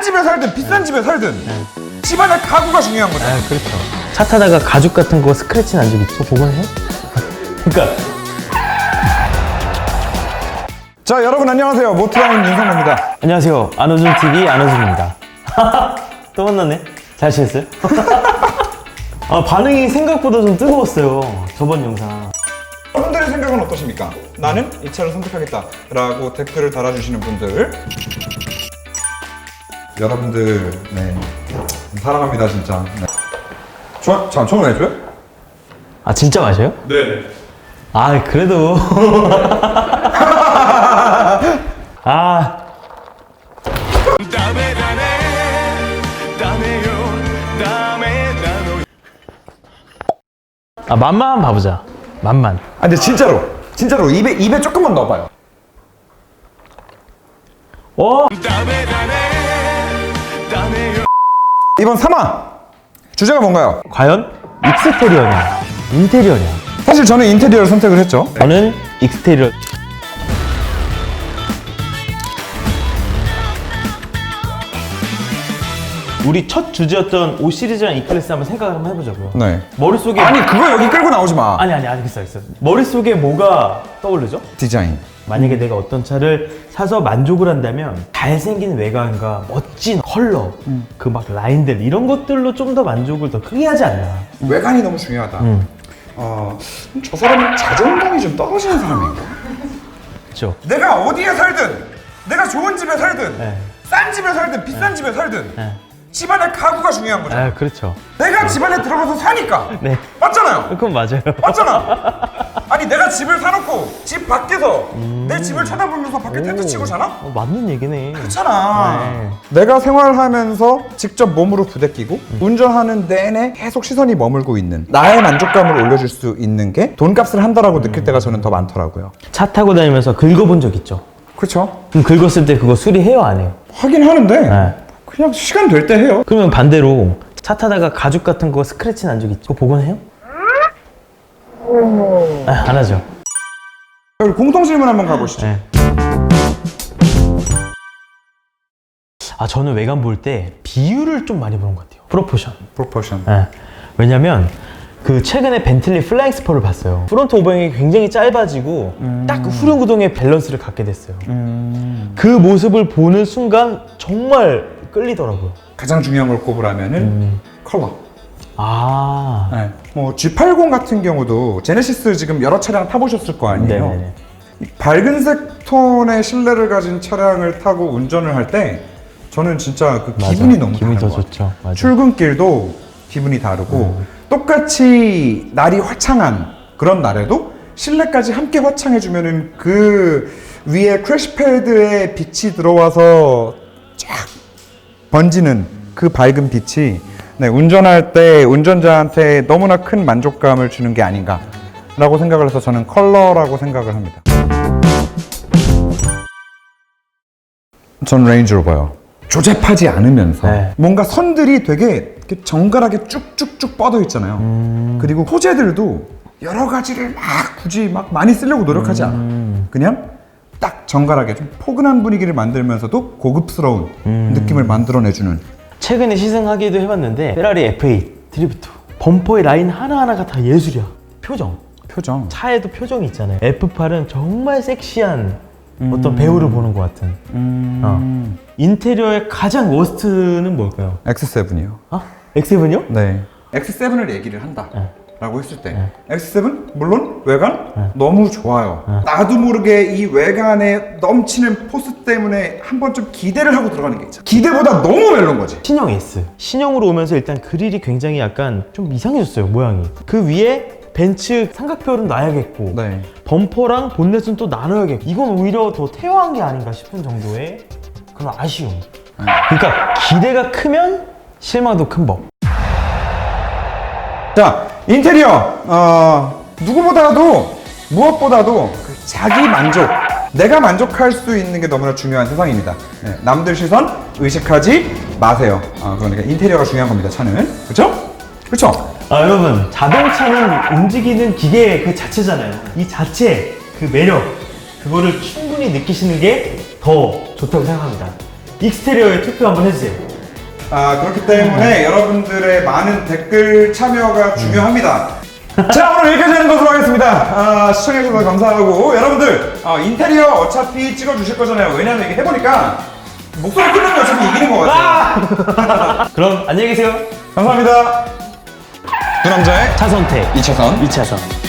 싼 집에 살든 비싼 집에 살든 집안의 가구가 중요한 거죠. 아 그렇죠. 차 타다가 가죽 같은 거 스크래치 난 적 있어? 복원해? 그러니까 자 여러분 안녕하세요 모트라인 윤성호입니다. 안녕하세요. 안호준 TV 안호준입니다. 또 만났네. 잘 지냈어요? 아 반응이 생각보다 좀 뜨거웠어요. 저번 영상. 여러분들의 생각은 어떠십니까? 나는 이 차를 선택하겠다라고 댓글을 달아주시는 분들 여러분들 네. 사랑합니다 진짜. 네. 좋아, 잠깐 처음 왜 줘요? 아 진짜 마셔요? 네. 아 그래도 아 아, 맛만 봐보자. 맛만. 아 근데 진짜로 진짜로 입에 입에 조금만 넣어봐요. 어? 오! 이번 3화 주제가 뭔가요? 과연 익스테리어냐 인테리어냐? 사실 저는 인테리어를 선택을 했죠. 저는 익스테리어. 우리 첫 주제였던 O 시리즈랑 E 클래스 한번 생각을 한번 해보자고요. 네. 머릿속에 아니 그거 여기 끌고 나오지 마. 아니 아니 아니 있어 있어. 머릿속에 뭐가 떠오르죠? 디자인. 만약에 내가 어떤 차를 사서 만족을 한다면 잘생긴 외관과 멋진 컬러, 그 막 라인들 이런 것들로 좀 더 만족을 더 크게 하지 않나. 외관이 너무 중요하다. 음. 어, 저 사람은 자존감이 좀 떨어지는 사람인가? 그렇죠? 내가 어디에 살든, 내가 좋은 집에 살든, 네. 싼 집에 살든, 비싼 집에 살든, 네. 집안의 가구가 중요한 거죠. 아 그렇죠. 내가 집안에 들어가서 사니까. 네. 맞잖아요. 그건 맞아요. 맞잖아. 아니 내가 집을 사놓고 집 밖에서 내 집을 쳐다보면서 밖에 텐트 치고 자나? 어, 맞는 얘기네. 그렇잖아. 네. 내가 생활하면서 직접 몸으로 부대끼고 운전하는 내내 계속 시선이 머물고 있는 나의 만족감을 올려줄 수 있는 게 돈값을 한다라고 느낄 때가 저는 더 많더라고요. 차 타고 다니면서 긁어본 적 있죠? 그렇죠. 그럼 긁었을 때 그거 수리해요 안 해요? 하긴 하는데 네. 그냥 시간 될 때 해요. 그러면 반대로 차 타다가 가죽 같은 거 스크래치 난 적 있죠? 그거 복원해요? 아, 안 하죠. 그리고 공통 질문 한번 가보시죠. 네. 아 저는 외관 볼 때 비율을 좀 많이 보는 것 같아요. 프로포션. 프로포션. 예. 왜냐면 그 최근에 벤틀리 플라잉 스포를 봤어요. 프론트 오버행이 굉장히 짧아지고 딱그 후륜 구동의 밸런스를 갖게 됐어요. 그 모습을 보는 순간 정말 끌리더라고요. 가장 중요한 걸 꼽으라면은 컬러. 아. 네. 뭐 G80 같은 경우도 제네시스 지금 여러 차량 타보셨을 거 아니에요. 네네네. 이 밝은색 톤의 실내를 가진 차량을 타고 운전을 할 때 저는 진짜 그. 기분이 너무 기분이 다른 더 것 좋죠. 같아요. 맞아. 출근길도 기분이 다르고 똑같이 날이 화창한 그런 날에도 실내까지 함께 화창해주면은 그 위에 크래시 패드에 빛이 들어와서 쫙 번지는 그 밝은 빛이 네, 운전할 때 운전자한테 너무나 큰 만족감을 주는 게 아닌가라고 생각을 해서 저는 컬러라고 생각을 합니다. 전 레인지로버요. 조잡하지 않으면서 네. 뭔가 선들이 되게 이렇게 정갈하게 쭉쭉쭉 뻗어 있잖아요. 음. 그리고 소재들도 여러 가지를 막 굳이 막 많이 쓰려고 노력하지 않아. 음. 그냥 딱 정갈하게 좀 포근한 분위기를 만들면서도 고급스러운 음. 느낌을 만들어내주는 최근에 시승하기도 해봤는데 페라리 F8 드리프트 범퍼의 라인 하나하나가 다 예술이야. 표정. 표정. 차에도 표정이 있잖아요. F8은 정말 섹시한 어떤 배우를 보는 것 같은. 어. 인테리어의 가장 워스트는 뭘까요? X7이요. 아? X7이요? 네. X7을 얘기를 한다. 네. 라고 했을 때 X7 물론 외관 너무 좋아요. 나도 모르게 이 외관에 넘치는 포스 때문에 한번좀 기대를 하고 들어가는 게 있잖아. 기대보다 너무 별론 거지. 신형 S. 신형으로 오면서 일단 그릴이 굉장히 약간 좀 이상해졌어요, 모양이. 그 위에 벤츠 삼각표는 놔야겠고, 네. 범퍼랑 본넷은 또 나눠야겠고, 이건 오히려 더 태화한 게 아닌가 싶은 정도의 그런 아쉬움. 그러니까 기대가 크면 실망도 큰 법. 자 인테리어 어, 누구보다도 무엇보다도 그 자기 만족 내가 만족할 수 있는 게 너무나 중요한 세상입니다 네, 남들 시선 의식하지 마세요 아, 그러니까 인테리어가 중요한 겁니다 차는 그렇죠? 그렇죠? 아 여러분 자동차는 움직이는 기계 그 자체잖아요 이 자체 그 매력 그거를 충분히 느끼시는 게 더 좋다고 생각합니다 익스테리어에 투표 한번 해주세요. 아 그렇기 때문에 여러분들의 많은 댓글 참여가 중요합니다. 자 오늘 여기까지 하는 것으로 하겠습니다. 아, 시청해주셔서 감사하고 여러분들 아, 인테리어 어차피 찍어주실 거잖아요. 왜냐면 이게 해보니까 목소리 끊는 게 어차피 이기는 것 같아요. 그럼 안녕히 계세요. 감사합니다. 두 남자의 차선택 2차선 2차선.